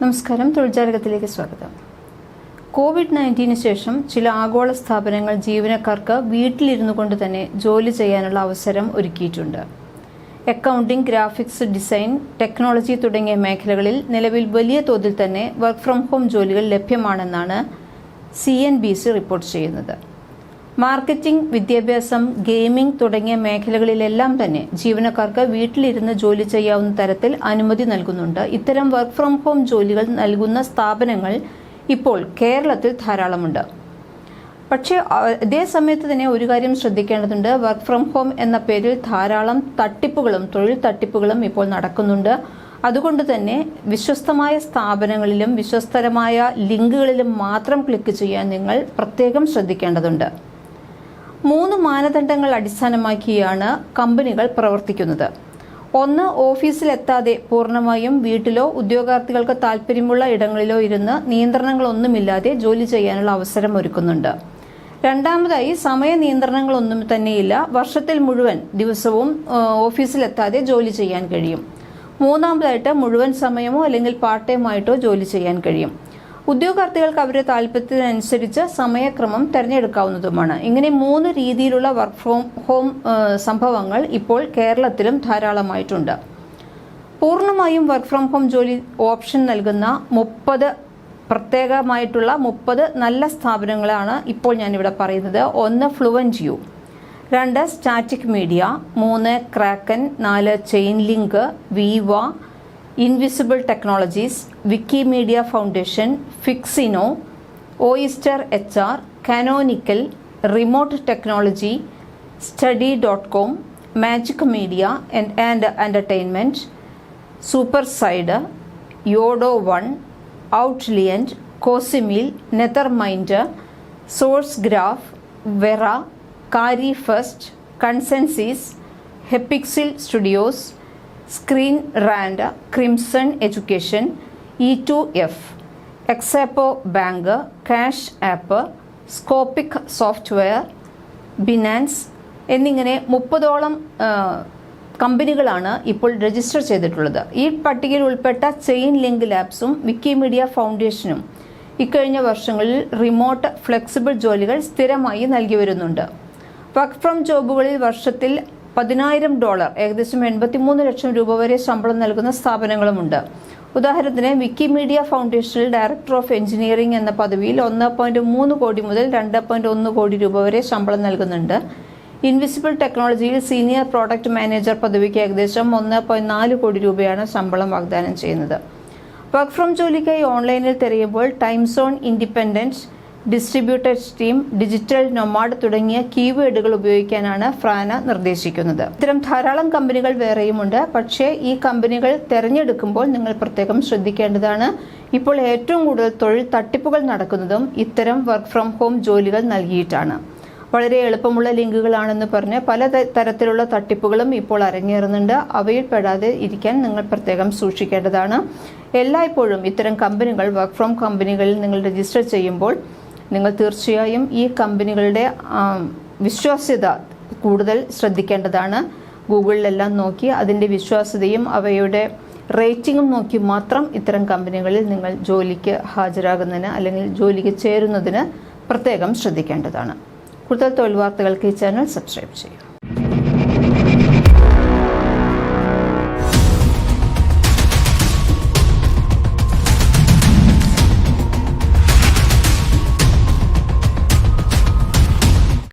നമസ്കാരം. തൊഴിൽജാലകത്തിലേക്ക് സ്വാഗതം. Covid nineteen ശേഷം ചില ആഗോള സ്ഥാപനങ്ങൾ ജീവനക്കാർക്ക് വീട്ടിലിരുന്നു കൊണ്ട് തന്നെ ജോലി ചെയ്യാനുള്ള അവസരം ഒരുക്കിയിട്ടുണ്ട്. അക്കൗണ്ടിംഗ് ഗ്രാഫിക്സ് ഡിസൈൻ ടെക്നോളജി തുടങ്ങിയ മേഖലകളിൽ നിലവിൽ വലിയ തോതിൽ തന്നെ വർക്ക് ഫ്രം ഹോം ജോലികൾ ലഭ്യമാണെന്നാണ് C N B C report ചെയ്യുന്നത്. മാർക്കറ്റിംഗ് വിദ്യാഭ്യാസം ഗെയിമിംഗ് തുടങ്ങിയ മേഖലകളിലെല്ലാം തന്നെ ജീവനക്കാർക്ക് വീട്ടിലിരുന്ന് ജോലി ചെയ്യാവുന്ന തരത്തിൽ അനുമതി നൽകുന്നുണ്ട്. ഇത്തരം വർക്ക് ഫ്രം ഹോം ജോലികൾ നൽകുന്ന സ്ഥാപനങ്ങൾ ഇപ്പോൾ കേരളത്തിൽ ധാരാളമുണ്ട്. പക്ഷേ അതേ സമയത്ത് തന്നെ ഒരു കാര്യം ശ്രദ്ധിക്കേണ്ടതുണ്ട്. വർക്ക് ഫ്രം ഹോം എന്ന പേരിൽ ധാരാളം തട്ടിപ്പുകളും തൊഴിൽ തട്ടിപ്പുകളും ഇപ്പോൾ നടക്കുന്നുണ്ട്. അതുകൊണ്ട് തന്നെ വിശ്വസ്തമായ സ്ഥാപനങ്ങളിലും വിശ്വസ്തരമായ ലിങ്കുകളിലും മാത്രം ക്ലിക്ക് ചെയ്യാൻ നിങ്ങൾ പ്രത്യേകം ശ്രദ്ധിക്കേണ്ടതുണ്ട്. മൂന്ന് മാനദണ്ഡങ്ങൾ അടിസ്ഥാനമാക്കിയാണ് കമ്പനികൾ പ്രവർത്തിക്കുന്നത്. ഒന്ന് ഓഫീസിലെത്താതെ പൂർണമായും വീട്ടിലോ ഉദ്യോഗാർത്ഥികൾക്ക് താൽപ്പര്യമുള്ള ഇടങ്ങളിലോ ഇരുന്ന് നിയന്ത്രണങ്ങളൊന്നുമില്ലാതെ ജോലി ചെയ്യാനുള്ള അവസരം ഒരുക്കുന്നുണ്ട്. രണ്ടാമതായി സമയ നിയന്ത്രണങ്ങളൊന്നും തന്നെയില്ല. വർഷത്തിൽ മുഴുവൻ ദിവസവും ഓഫീസിലെത്താതെ ജോലി ചെയ്യാൻ കഴിയും. മൂന്നാമതായിട്ട് മുഴുവൻ സമയമോ അല്ലെങ്കിൽ പാർട്ട് ടൈം ആയിട്ടോ ജോലി ചെയ്യാൻ കഴിയും. ഉദ്യോഗാർത്ഥികൾക്ക് അവരുടെ താല്പര്യത്തിനനുസരിച്ച് സമയക്രമം തിരഞ്ഞെടുക്കാവുന്നതുമാണ്. ഇങ്ങനെ മൂന്ന് രീതിയിലുള്ള വർക്ക് ഫ്രോം ഹോം സംഭവങ്ങൾ ഇപ്പോൾ കേരളത്തിലും ധാരാളമായിട്ടുണ്ട്. പൂർണമായും വർക്ക് ഫ്രം ഹോം ജോലി ഓപ്ഷൻ നൽകുന്ന മുപ്പത് പ്രത്യേകമായിട്ടുള്ള മുപ്പത് നല്ല സ്ഥാപനങ്ങളാണ് ഇപ്പോൾ ഞാനിവിടെ പറയുന്നത്. ഒന്ന് ഫ്ലുവന്റ് യു രണ്ട് സ്റ്റാറ്റിക് മീഡിയ മൂന്ന് ക്രാക്കൻ നാല് chain link വീവ invisible technologies Wikimedia foundation ഫിക്സിനോ oyster H R Canonical remote technology study dot com magic media and entertainment super side Yodo one ഔട്ട്ലിയൻഡ് കോസിമിൽ Nethermind source graph വെറ കാരി first കൺസെൻസീസ് ഹെപ്പിക്സിൽ studios ScreenRant Crimson Education E two F Xapo Bank Cash App Scopic Software Binance എന്നിങ്ങനെ മുപ്പതോളം കമ്പനികളാണ് ഇപ്പോൾ register ചെയ്തിട്ടുള്ളത്. ഈ പട്ടികയിൽ ഉൾപ്പെട്ട ചെയിൻ ലിങ്ക് ലാബ്സും വിക്കിമീഡിയ ഫൗണ്ടേഷനും ഇക്കഴിഞ്ഞ വർഷങ്ങളിൽ റിമോട്ട് ഫ്ലെക്സിബിൾ ജോലികൾ സ്ഥിരമായി നൽകി വരുന്നുണ്ട്. വർക്ക് ഫ്രം ജോബുകളിൽ വർഷത്തിൽ പതിനായിരം ഡോളർ ഏകദേശം എൺപത്തിമൂന്ന് ലക്ഷം രൂപ വരെ ശമ്പളം നൽകുന്ന സ്ഥാപനങ്ങളുമുണ്ട്. ഉദാഹരണത്തിന് വിക്കിമീഡിയ ഫൗണ്ടേഷനിൽ ഡയറക്ടർ ഓഫ് എഞ്ചിനീയറിംഗ് എന്ന പദവിയിൽ ഒന്ന് പോയിന്റ് മൂന്ന് കോടി മുതൽ രണ്ട് പോയിന്റ് ഒന്ന് കോടി രൂപ വരെ ശമ്പളം നൽകുന്നുണ്ട്. ഇൻവിസിബിൾ ടെക്നോളജിയിൽ സീനിയർ പ്രോഡക്റ്റ് മാനേജർ പദവിക്ക് ഏകദേശം ഒന്ന് പോയിന്റ് നാല് കോടി രൂപയാണ് ശമ്പളം വാഗ്ദാനം ചെയ്യുന്നത്. വർക്ക് ഫ്രം ജോലിക്കായി ഓൺലൈനിൽ തിരയുമ്പോൾ time zone independent distributed team digital nomad തുടങ്ങിയ കീവേഡുകൾ ഉപയോഗിക്കാനാണ് ഫ്രാന നിർദ്ദേശിക്കുന്നത്. ഇത്തരം ധാരാളം കമ്പനികൾ വേറെയുമുണ്ട്. പക്ഷേ ഈ കമ്പനികൾ തിരഞ്ഞെടുക്കുമ്പോൾ നിങ്ങൾ പ്രത്യേകം ശ്രദ്ധിക്കേണ്ടതാണ്. ഇപ്പോൾ ഏറ്റവും കൂടുതൽ തൊഴിൽ തട്ടിപ്പുകൾ നടക്കുന്നതും ഇത്തരം വർക്ക് ഫ്രം ഹോം ജോലികൾ നൽകിയിട്ടാണ്. വളരെ എളുപ്പമുള്ള ലിങ്കുകളാണെന്ന് പറഞ്ഞ് പല തരത്തിലുള്ള തട്ടിപ്പുകളും ഇപ്പോൾ അരങ്ങേറുന്നുണ്ട്. അവയിൽ പെടാതെ ഇരിക്കാൻ നിങ്ങൾ പ്രത്യേകം സൂക്ഷിക്കേണ്ടതാണ്. എല്ലായ്പ്പോഴും ഇത്തരം കമ്പനികൾ വർക്ക് ഫ്രം കമ്പനികളിൽ നിങ്ങൾ രജിസ്റ്റർ ചെയ്യുമ്പോൾ നിങ്ങൾ തീർച്ചയായും ഈ കമ്പനികളുടെ വിശ്വാസ്യത കൂടുതൽ ശ്രദ്ധിക്കേണ്ടതാണ്. ഗൂഗിളിലെല്ലാം നോക്കി അതിന്റെ വിശ്വാസ്യതയും അവയുടെ റേറ്റിംഗും നോക്കി മാത്രം ഇത്തരം കമ്പനികളിൽ നിങ്ങൾ ജോലിക്ക് ഹാജരാകുന്നതിന് അല്ലെങ്കിൽ ജോലിക്ക് ചേരുന്നതിന് പ്രത്യേകം ശ്രദ്ധിക്കേണ്ടതാണ്. കൂടുതൽ തൊഴിൽ വാർത്തകൾക്ക് ഈ ചാനൽ സബ്സ്ക്രൈബ് ചെയ്യുക.